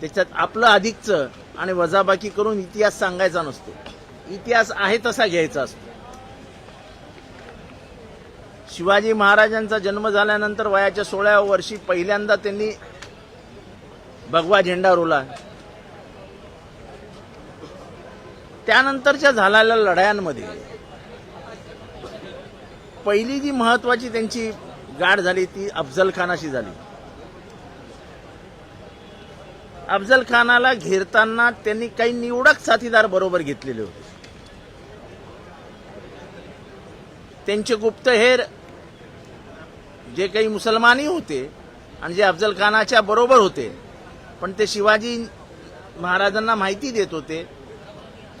त्याच्यात आपलं अधिकचं आणि वजाबाकी करून इतिहास सांगायचा नसतो. इतिहास आहे तसा घ्यायचा असतो. शिवाजी महाराजांचा जन्म झाल्यानंतर वयाच्या सोळाव्या वर्षी पहिल्यांदा त्यांनी भगवा झेंडा रोला त्यानंतरच्या झालेल्या लढायांमध्ये पहिली जी महत्वाची त्यांची गाठ झाली ती अफजल खानाशी झाली. अफजल खानाला घेरताना त्यांनी काही निवडक साथीदार बरोबर घेतलेले होते. त्यांचे गुप्तहेर जे काही मुसलमानही होते आणि जे अफजल खानाच्या बरोबर होते पण ते शिवाजी महाराजांना माहिती देत होते.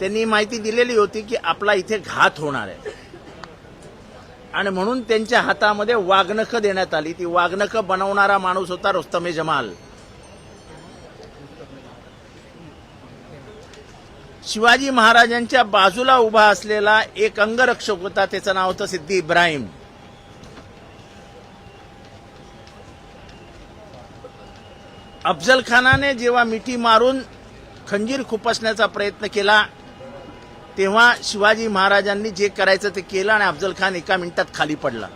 त्यांनी माहिती दिलेली होती की आपला इथे घात होणार आहे. आणि म्हणून त्यांच्या हातामध्ये वाघनखं देण्यात आली. ती वाघनखं बनवणारा माणूस होता रुस्तमे जमाल. शिवाजी महाराजांच्या बाजूला उभा असलेला एक अंगरक्षक होता त्याचं नाव होतं सिद्धी इब्राहिम. अफजल खानाने जेव्हा मिठी मारून खंजीर खुपसण्याचा प्रयत्न केला तेव्हा शिवाजी महाराजांनी जे करायचं ते केलं आणि अफजल खान एका मिनिटात खाली पडला.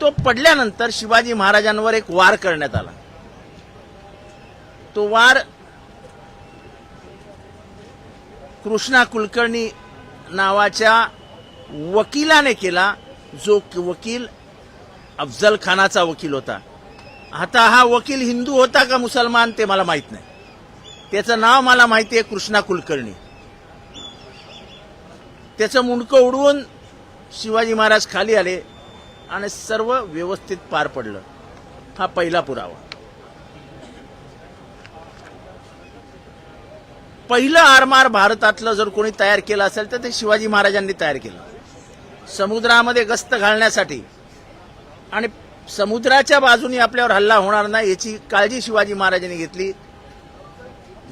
तो पडल्यानंतर शिवाजी महाराजांवर एक वार करण्यात आला. तो वार कृष्णा कुलकर्णी नावाच्या वकिलाने केला जो वकील अफजल खानाचा वकील होता. आता हा वकील हिंदू होता का मुसलमान ते मला माहीत नाही. त्याचं नाव मला माहिती आहे कृष्णा कुलकर्णी. त्याचं मुंडकं उडवून शिवाजी महाराज खाली आले आणि सर्व व्यवस्थित पार पडलं. हा पहिला पुरावा. पहिलं आरमार भारतातलं जर कोणी तयार केलं असेल तर ते शिवाजी महाराजांनी तयार केलं. समुद्रामध्ये गस्त घालण्यासाठी. आणि समुद्राच्या बाजूने आपल्यावर हल्ला होणार नाही याची काळजी शिवाजी महाराजांनी घेतली.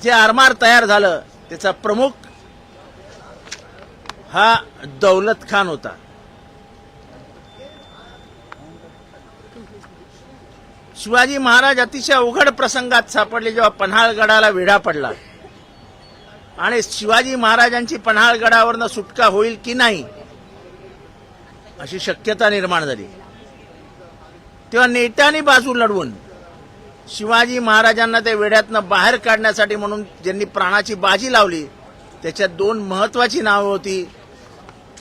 जे आरमार तयार झालं त्याचा प्रमुख हा दौलत खान होता. शिवाजी महाराज अतिशय अवघड प्रसंगात सापडले जेव्हा पन्हाळगडाला वेढा पडला. आणि शिवाजी महाराजांची पन्हाळगडावरनं सुटका होईल की नाही अशी शक्यता निर्माण झाली. तेव्हा नेत्यांनी बाजू लढवून शिवाजी महाराजांना त्या वेड्यातनं बाहेर काढण्यासाठी म्हणून ज्यांनी प्राणाची बाजी लावली त्याच्यात दोन महत्वाची नावं होती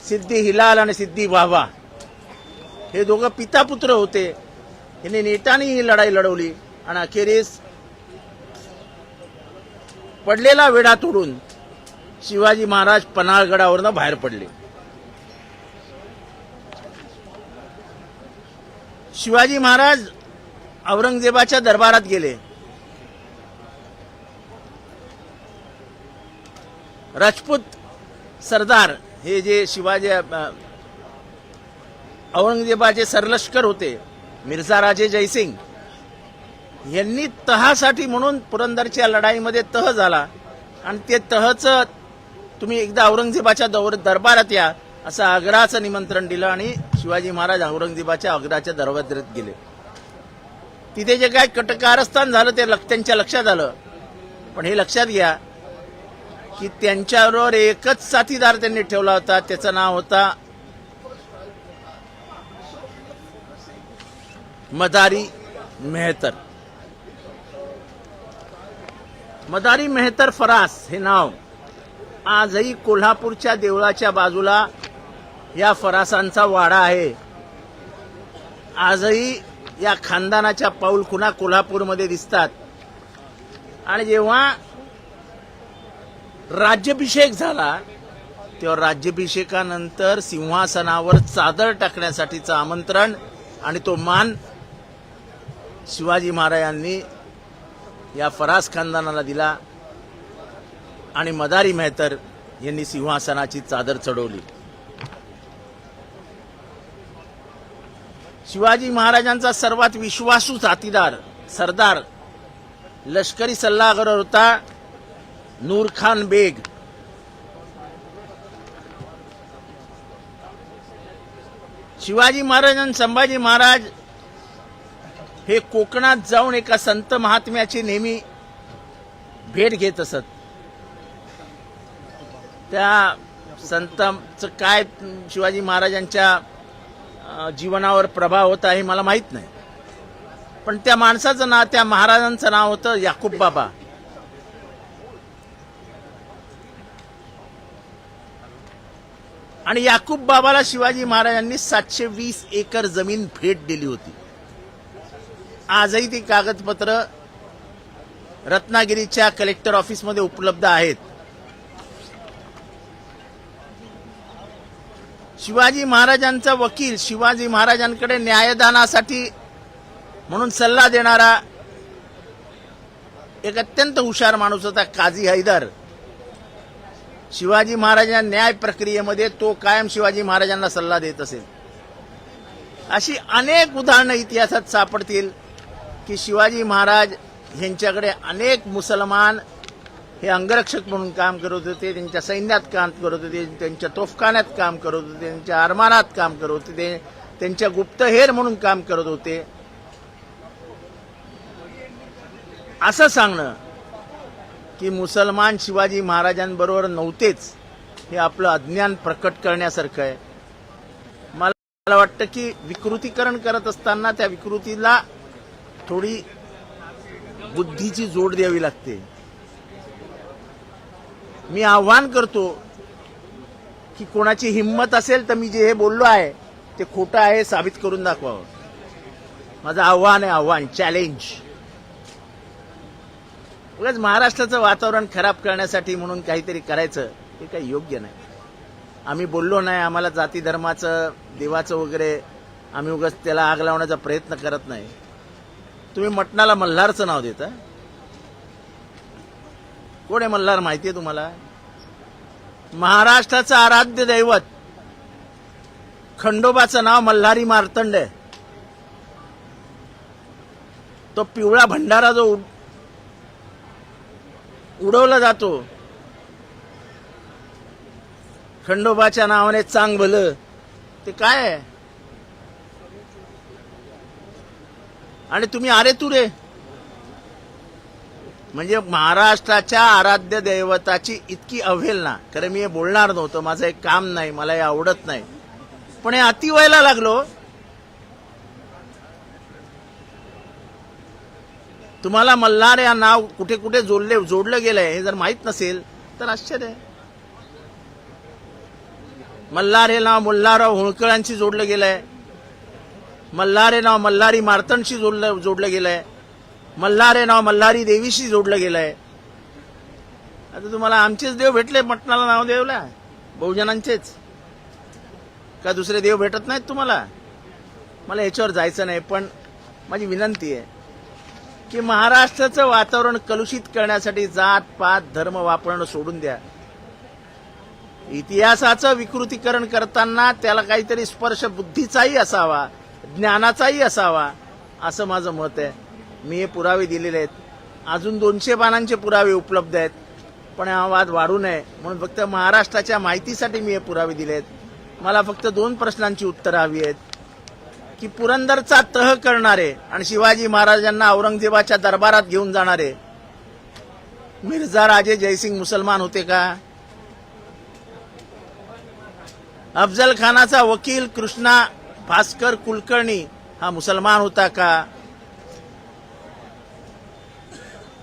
सिद्धी हिलाल आणि सिद्धी बाबा हे दोघं पिता पुत्र होते. यांनी नेटाने ही लढाई लढवली आणि अखेरीस पडलेला वेढा तोडून शिवाजी महाराज पन्हाळगडावरनं बाहेर पडले. शिवाजी महाराज औरंगजेबाच्या दरबारात गेले. राजपूत सरदार हे जे शिवाजी औरंगजेबाचे सरलष्कर होते मिर्झा राजे जयसिंग यांनी तहासाठी म्हणून पुरंदरच्या लढाईमध्ये तह झाला. आणि ते तहचं तुम्ही एकदा औरंगजेबाच्या दौर दरबारात या असं आग्राचं निमंत्रण दिलं आणि शिवाजी महाराज औरंगजेबाच्या आग्राच्या दरबारात गेले. तिथे जे काय कटकारस्थान झालं ते त्यांच्या लक्षात आलं. पण हे लक्षात घ्या की त्यांच्याबरोबर एकच साथीदार त्यांनी ठेवला होता त्याचं नाव होता मदारी मेहतर. मदारी मेहतर फरास हे नाव. आजही कोल्हापूरच्या देवळाच्या बाजूला या फरासांचा वाडा आहे. आजही या खानदानाच्या पाऊल खुना कोल्हापूरमध्ये दिसतात. आणि जेव्हा राज्याभिषेक झाला तेव्हा राज्याभिषेकानंतर सिंहासनावर चादर टाकण्यासाठीचं आमंत्रण आणि तो मान शिवाजी महाराजांनी या फरास खानदानाला दिला. आणि मदारी मेहतर यांनी सिंहासनाची चादर चढवली. शिवाजी महाराजांचा सर्वात विश्वासू साथीदार सरदार लष्करी सल्लागार होता नूर खान बेग. शिवाजी महाराज आणि संभाजी महाराज हे कोकणात जाऊन एका संत महात्म्याची नेहमी भेट घेत असत. त्या संतांचं काय शिवाजी महाराजांच्या जीवनावर प्रभाव होता हे मला माहीत नाही. पण त्या माणसाचं नाव त्या महाराजांचं नाव होतं याकूब बाबा. आणि याकूब बाबाला शिवाजी महाराजांनी सातशे वीस एकर जमीन भेट दिली होती. आजही ती कागदपत्र रत्नागिरीच्या कलेक्टर ऑफिसमध्ये उपलब्ध आहेत. शिवाजी महाराजांचा वकील शिवाजी महाराजांकडे न्यायदानासाठी म्हणून सल्ला देणारा एक अत्यंत हुशार माणूस होता काझी हैदर. शिवाजी महाराजांच्या न्याय प्रक्रियेमध्ये तो कायम शिवाजी महाराजांना सल्ला देत असेल. अशी अनेक उदाहरणं इतिहासात सापडतील की शिवाजी महाराज यांच्याकडे अनेक मुसलमान हे अंगरक्षक म्हणून काम करत होते त्यांच्या सैन्यात काम करत होते त्यांच्या तोफखान्यात काम करत होते त्यांच्या अरमानात काम करत होते त्यांच्या गुप्तहेर म्हणून काम करत होते. असं सांगणं की मुसलमान शिवाजी महाराजांबरोबर नव्हतेच हे आपलं अज्ञान प्रकट करण्यासारखं आहे. मला मला वाटतं की विकृतीकरण करत असताना त्या विकृतीला थोडी बुद्धीची जोड द्यावी लागते. मी आव्हान करतो की कोणाची हिंमत असेल तर मी जे हे बोललो आहे ते खोटं आहे साबित करून दाखवावं. माझं आव्हान आहे आव्हान चॅलेंज उगाच महाराष्ट्राचं वातावरण खराब करण्यासाठी म्हणून काहीतरी करायचं हे काही योग्य नाही. आम्ही बोललो नाही आम्हाला जाती धर्माचं देवाचं वगैरे आम्ही उगाच त्याला आग लावण्याचा प्रयत्न करत नाही. तुम्ही मटणाला मल्हारचं नाव देता? कोण आहे मल्हार? माहिती आहे तुम्हाला? महाराष्ट्राचं आराध्य दैवत. खंडोबाचं नाव मल्हारी मार्तंड आहे. तो पिवळा भंडारा जो उडवला जातो. खंडोबाच्या नावाने चांग भलं ते काय आहे? आणि तुम्ही आरे तू रे म्हणजे महाराष्ट्राच्या आराध्य दैवताची इतकी अवहेलना. खरं मी हे बोलणार नव्हतं माझं एक काम नाही मला हे आवडत नाही. पण हे अति व्हायला लागलो. तुम्हाला मल्हार या नाव कुठे कुठे जोडले जोडलं गेलंय हे जर माहीत नसेल तर आश्चर्य. आहे मल्हार हे नाव मल्हारराव होळकरांशी जोडलं गेलंय. मल्हार हे नाव मल्हारी मार्तंडशी जोडलं जोडलं गेलंय. मल्हार हे नाव मल्हारी देवीशी जोडलं गेलंय. आता तुम्हाला आमचेच देव भेटले मटणाला नाव देवला. बहुजनांचेच. का दुसरे देव भेटत नाहीत तुम्हाला? मला याच्यावर जायचं नाही पण माझी विनंती आहे की महाराष्ट्राचं वातावरण कलुषित करण्यासाठी जात पात धर्म वापरणं सोडून द्या. इतिहासाचं विकृतीकरण करताना त्याला काहीतरी स्पर्श बुद्धीचाही असावा ज्ञानाचाही असावा असं माझं मत आहे. मी हे पुरावे दिलेले आहेत. अजून दोनशे पानांचे पुरावे उपलब्ध आहेत. पण हा वाद वाढू नये. म्हणून फक्त महाराष्ट्राच्या माहितीसाठी मी हे पुरावे दिले आहेत. मला फक्त दोन प्रश्नांची उत्तरं हवी आहेत. की पुरंदरचा तह करणारे आणि शिवाजी महाराजांना औरंगजेबाच्या दरबारात घेऊन जाणारे मिर्झा राजे जयसिंग मुसलमान होते का? अफजल खानाचा वकील कृष्णा भास्कर कुलकर्णी हा मुसलमान होता का?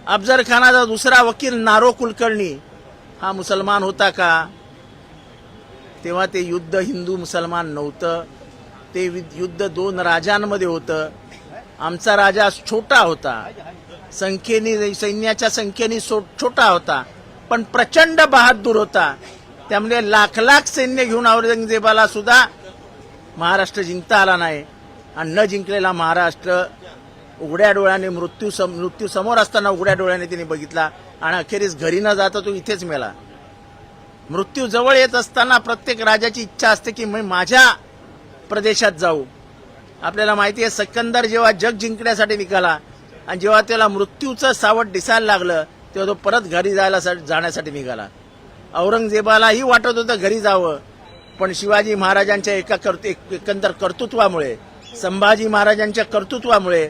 अफजल खानाचा दुसरा वकील नारो कुलकर्णी. हा मुसलमान होता का? तेव्हा ते युद्ध हिंदू मुसलमान नव्हतं. ते युद्ध दोन राजांमध्ये होतं. आमचा राजा छोटा होता. संख्येने सैन्याच्या संख्येने सो- छोटा होता. पण प्रचंड बहादूर होता. त्यामुळे लाख लाख सैन्य घेऊन औरंगजेबाला सुद्धा महाराष्ट्र जिंकता आला नाही. आणि न जिंकलेला महाराष्ट्र उघड्या डोळ्याने मृत्यू सम- मृत्यू समोर असताना उघड्या डोळ्याने तिने बघितला. आणि अखेरीस घरी न जाता तो इथेच मेला. मृत्यू जवळ येत असताना प्रत्येक राजाची इच्छा असते की मी माझ्या प्रदेशात जाऊ. आपल्याला माहिती आहे सकंदर जेव्हा जग जिंकण्यासाठी निघाला आणि जेव्हा त्याला मृत्यूचं सावट दिसायला लागलं तेव्हा तो परत घरी जायला जाण्यासाठी निघाला. औरंगजेबालाही वाटत होतं घरी जावं पण शिवाजी महाराजांच्या एका कर्तु एक- एकंदर कर्तृत्वामुळे संभाजी महाराजांच्या कर्तृत्वामुळे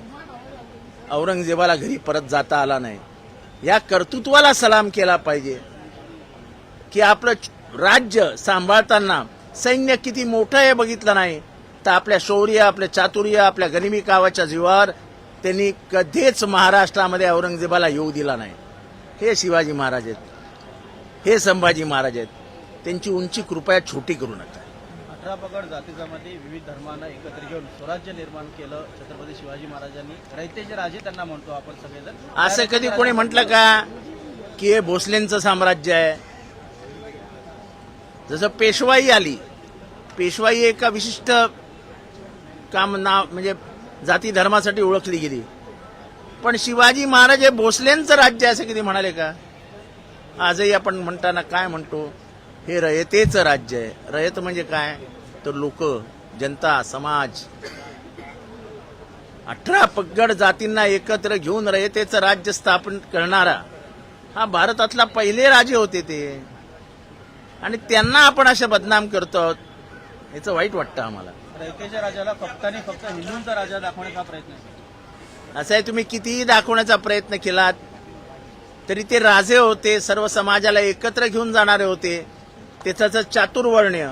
औरंगजेबाला घरी परत जाता आला नाही. या कर्तृत्वाला सलाम केला पाहिजे. की आपलं राज्य सांभाळताना सैन्य किती मोठं आहे बघितलं नाही तर आपल्या शौर्य आपल्या चातुर्य आपल्या गनिमी कावाच्या जीवावर त्यांनी कधीच महाराष्ट्रामध्ये औरंगजेबाला येऊ दिला नाही. हे शिवाजी महाराज आहेत. हे संभाजी महाराज आहेत. त्यांची उंची कृपया छोटी करू नका. अठरा पगड जाती जमाती विविध धर्मांना एकत्र घेऊन स्वराज्य निर्माण केलं छत्रपती शिवाजी महाराजांनी. रयतेचे राजे त्यांना म्हणतो आपण सगळेजण. असं कधी कोणी म्हटलं का की हे भोसलेंचं साम्राज्य आहे? जसं पेशवाई आली. पेशवाई एका विशिष्ट काम नाव म्हणजे जाती धर्मासाठी ओळखली गेली. पण शिवाजी महाराज हे भोसलेंचं राज्य आहे असं कधी म्हणाले का? आजही आपण म्हणताना काय म्हणतो? हे रयतेचं राज्य आहे. रयत म्हणजे काय? तर लोक जनता समाज अठरा पगड जातींना एकत्र घेऊन रयतेचं राज्य स्थापन करणारा हा भारतातला पहिले राजे होते ते. आणि त्यांना आपण अशा बदनाम करतो याचं वाईट वाटतं आम्हाला. रयतेच्या राजाला फक्त आणि फक्त हिंदूंचा राजा दाखवण्याचा प्रयत्न आहे. असं आहे तुम्ही कितीही दाखवण्याचा प्रयत्न केलात तरी ते राजे होते सर्व समाजाला एकत्र घेऊन जाणारे होते. त्याचं चातुर्वर्ण्य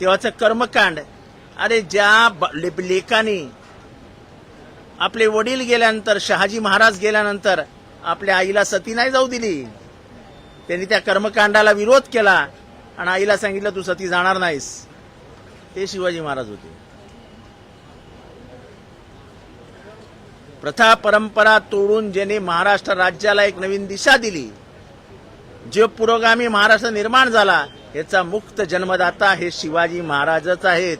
तेव्हाचं कर्मकांड. अरे ज्या ब- ले- लेखानी आपले वडील गेल्यानंतर शहाजी महाराज गेल्यानंतर आपल्या आईला सती नाही जाऊ दिली. त्यांनी त्या कर्मकांडाला विरोध केला आणि आईला सांगितलं तू सती जाणार नाहीस. ते शिवाजी महाराज होते. प्रथा परंपरा तोडून ज्याने महाराष्ट्र राज्याला एक नवीन दिशा दिली जे पुरोगामी महाराष्ट्र निर्माण झाला याचा मुक्त जन्मदाता हे शिवाजी महाराजच आहेत.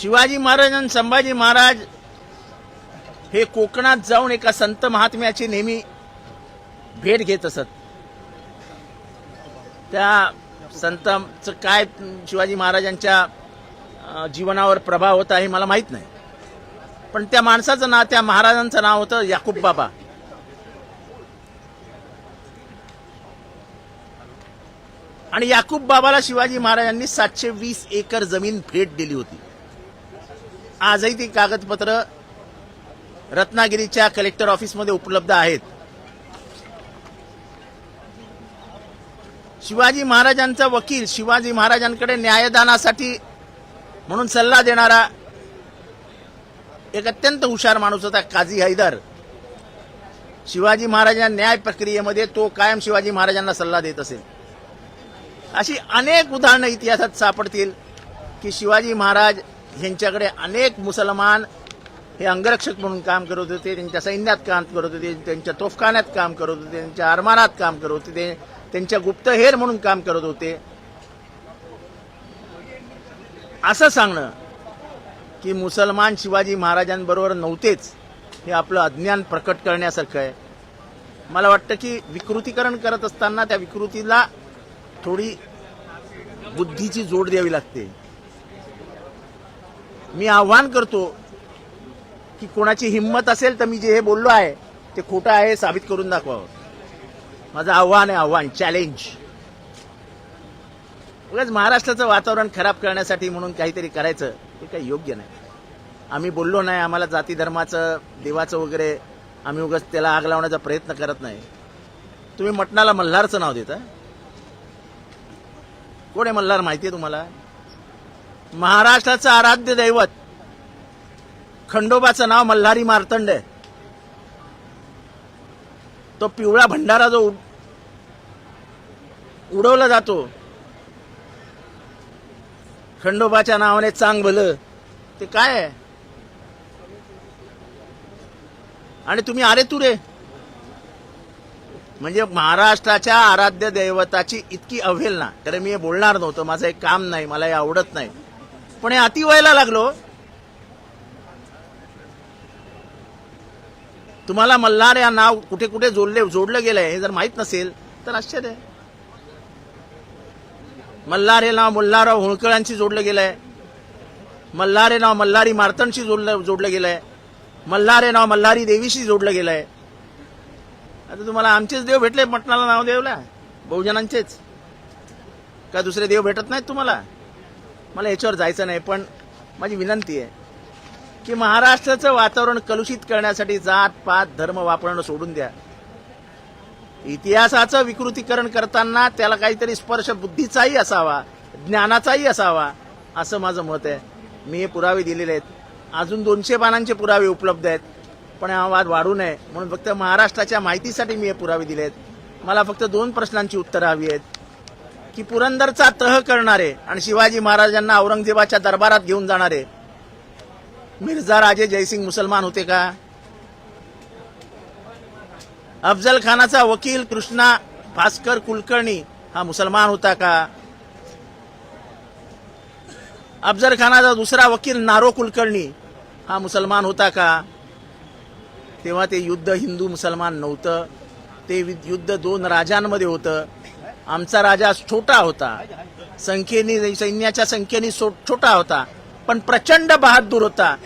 शिवाजी महाराज आणि संभाजी महाराज हे कोकणात जाऊन एका संत महात्म्याची नेहमी भेट घेत असत. त्या संतांचं काय शिवाजी महाराजांच्या जीवनावर प्रभाव होता हे मला माहीत नाही. पण त्या माणसाचं नाव त्या महाराजांचं नाव होतं याकूब बाबा. आणि याकूब बाबाला शिवाजी महाराजांनी सातशे वीस एकर जमीन भेट दिली होती. आजही ती कागदपत्र रत्नागिरीच्या कलेक्टर ऑफिसमध्ये उपलब्ध आहेत. शिवाजी महाराजांचा वकील शिवाजी महाराजांकडे न्यायदानासाठी म्हणून सल्ला देणारा एक अत्यंत हुशार माणूस होता काझी हैदर. शिवाजी महाराजांच्या न्याय प्रक्रियेमध्ये तो कायम शिवाजी महाराजांना सल्ला देत असेल अशी अनेक उदाहरणं इतिहासात सापडतील की शिवाजी महाराज ह्यांच्याकडे अनेक मुसलमान हे अंगरक्षक म्हणून काम करत होते त्यांच्या सैन्यात काम करत होते त्यांच्या तोफखान्यात काम करत होते त्यांच्या अरमानात काम करत होते त्यांच्या गुप्तहेर म्हणून काम करत होते. असं सांगणं की मुसलमान शिवाजी महाराजांबरोबर नव्हतेच हे आपलं अज्ञान प्रकट करण्यासारखं आहे. मला वाटतं की विकृतीकरण करत असताना त्या विकृतीला थोडी बुद्धीची जोड द्यावी लागते. मी आव्हान करतो की कोणाची हिंमत असेल तर मी जे हे बोललो आहे ते खोटं आहे साबित करून दाखवावं. माझं आव्हान आहे आव्हान चॅलेंज उगाच महाराष्ट्राचं वातावरण खराब करण्यासाठी म्हणून काहीतरी करायचं हे काही योग्य नाही. आम्ही बोललो नाही आम्हाला जाती धर्माचं देवाचं वगैरे आम्ही उगाच त्याला आग लावण्याचा प्रयत्न करत नाही. तुम्ही मटणाला मल्हारचं नाव देता? कोण आहे मल्हार? माहिती आहे तुम्हाला? महाराष्ट्राचं आराध्य दैवत. खंडोबाचं नाव मल्हारी मार्तंड आहे. तो पिवळा भंडारा जो उडवला जातो. खंडोबाच्या नावाने चांग भलं ते काय आहे? आणि तुम्ही आरे तुरे म्हणजे महाराष्ट्राच्या आराध्य दैवताची इतकी अवहेलना. तर मी हे बोलणार नव्हतं. माझं एक काम नाही. मला हे आवडत नाही. पण हे अति व्हायला लागलो. तुम्हाला मल्हार या नाव कुठे कुठे जोडले जोडलं गेलंय हे जर माहीत नसेल तर आश्चर्य आहे. मल्हार हे नाव मल्हारराव होळकरांशी जोडलं गेलंय. मल्हार हे नाव मल्हारी मार्तंडशी जोडलं जोडलं गेलंय. मल्हार हे नाव मल्हारी देवीशी जोडलं गेलंय. आता तुम्हाला आमचेच देव भेटले मटणाला नाव देवला? बहुजनांचेच. का दुसरे देव भेटत नाहीत तुम्हाला? मला याच्यावर जायचं नाही पण माझी विनंती आहे की महाराष्ट्राचं वातावरण कलुषित करण्यासाठी जात पात धर्म वापरणं सोडून द्या. इतिहासाचं विकृतीकरण करताना त्याला काहीतरी स्पर्श बुद्धीचाही असावा ज्ञानाचाही असावा असं माझं मत आहे. मी हे पुरावे दिलेले आहेत. अजून दोनशे पानांचे पुरावे उपलब्ध आहेत पण हा वाद वाढू नये. म्हणून फक्त महाराष्ट्राच्या माहितीसाठी मी हे पुरावे दिले आहेत मला फक्त दोन प्रश्नांची उत्तरं हवी आहेत. की पुरंदरचा तह करणारे आणि शिवाजी महाराजांना औरंगजेबाच्या दरबारात घेऊन जाणारे मिर्झा राजे जयसिंग मुसलमान होते का? अफजल खानाचा वकील कृष्णा भास्कर कुलकर्णी हा मुसलमान होता का? अफजल खानाचा दुसरा वकील नारो कुलकर्णी हा मुसलमान होता का? तेव्हा ते युद्ध हिंदू मुसलमान नव्हतं. ते वि- युद्ध दोन राजांमध्ये होतं. आमचा राजा छोटा होता. संख्येने सैन्याच्या संख्येने सो- छोटा होता. पण प्रचंड बहादूर होता.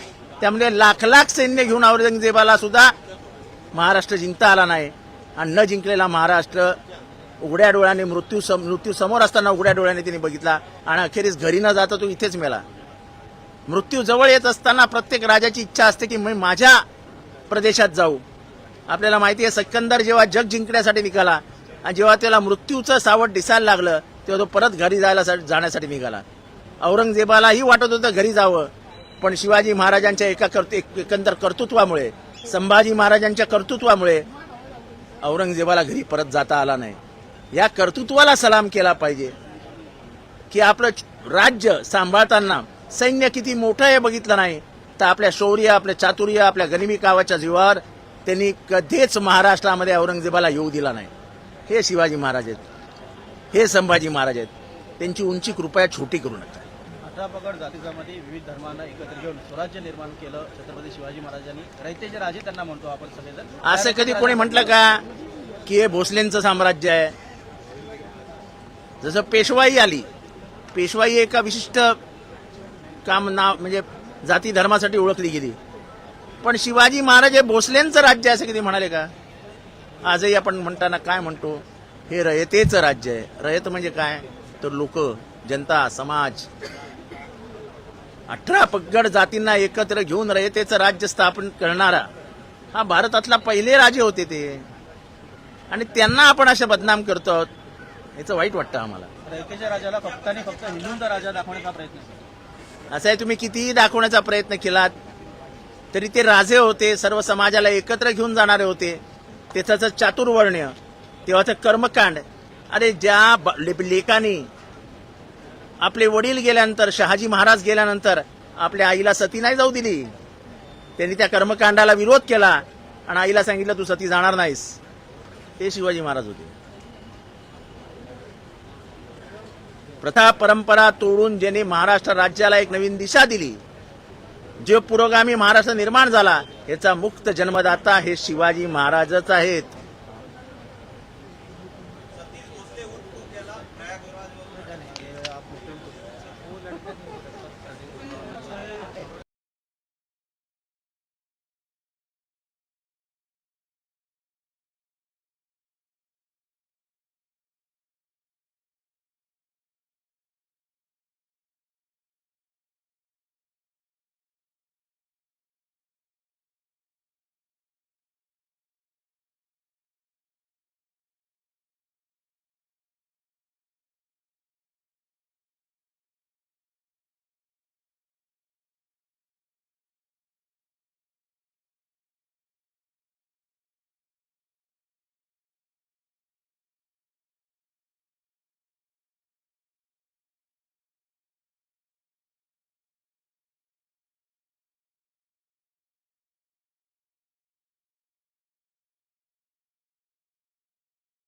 त्यामुळे लाख लाख सैन्य घेऊन औरंगजेबाला सुद्धा महाराष्ट्र जिंकता आला नाही. आणि न जिंकलेला महाराष्ट्र उघड्या डोळ्याने मृत्यू सम- मृत्यू समोर असताना उघड्या डोळ्याने तिने बघितला. आणि अखेरीस घरी न जाता तो इथेच मेला. मृत्यू जवळ येत असताना प्रत्येक राजाची इच्छा असते की मी माझ्या प्रदेशात जाऊ. आपल्याला माहिती आहे सकंदर जेव्हा जग जिंकण्यासाठी निघाला आणि जेव्हा त्याला मृत्यूचं सावट दिसायला लागलं तेव्हा तो परत घरी जायला जाण्यासाठी निघाला. औरंगजेबालाही वाटत होतं घरी जावं पण शिवाजी महाराजांच्या एका कर्तृ एकंदर कर्तृत्वामुळे संभाजी महाराजांच्या कर्तृत्वामुळे औरंगजेबाला घरी परत जाता आला नाही. या कर्तृत्वाला सलाम केला पाहिजे. की आपलं राज्य सांभाळताना सैन्य किती मोठं आहे बघितलं नाही तर आपल्या शौर्य आपल्या चातुर्य आपल्या गनिमी कावाच्या जीवावर त्यांनी कधीच महाराष्ट्रामध्ये औरंगजेबाला येऊ दिला नाही. हे शिवाजी महाराज आहेत. हे संभाजी महाराज आहेत. त्यांची उंची कृपया छोटी करू नका. जाती जमाती विविध धर्मांना एकत्र घेऊन स्वराज्य निर्माण केलं छत्रपती शिवाजी महाराजांनी. रयतेचे राजे त्यांना म्हणतो आपण सगळेजण. असं कधी कोणी म्हटलं का? की हे भोसलेंचं साम्राज्य आहे. जसं पेशवाई आली. पेशवाई एका विशिष्ट काम नाव म्हणजे जाती धर्मासाठी ओळखली गेली. पण शिवाजी महाराज हे भोसलेंचं राज्य आहे असं कधी म्हणाले का? आजही आपण म्हणताना काय म्हणतो? हे रयतेचं राज्य आहे. रयत म्हणजे काय? तर लोक जनता समाज. अठरा पगड जातींना एकत्र घेऊन रयतेचं राज्य स्थापन करणारा हा भारतातला पहिले राजे होते ते. आणि त्यांना आपण अशा बदनाम करतो आहोत याचं वाईट वाटतं आम्हाला. रयतेच्या राजाला फक्त आणि फक्त हिंदूंचा राजा दाखवण्याचा प्रयत्न केला. असं आहे तुम्ही कितीही दाखवण्याचा प्रयत्न केलात तरी ते राजे होते सर्व समाजाला एकत्र घेऊन जाणारे होते. त्याचं चातुर्वर्ण्य तेव्हाचं कर्मकांड अरे ज्या ब- ले- आपले वडील गेल्यानंतर शहाजी महाराज गेल्यानंतर आपल्या आईला सती नाही जाऊ दिली. त्यांनी त्या कर्मकांडाला विरोध केला आणि आईला सांगितलं तू सती जाणार नाहीस. ते शिवाजी महाराज होते. प्रथा परंपरा तोडून ज्याने महाराष्ट्र राज्याला एक नवीन दिशा दिली जे पुरोगामी महाराष्ट्र निर्माण झाला याचा मुक्त जन्मदाता हे शिवाजी महाराजच आहेत.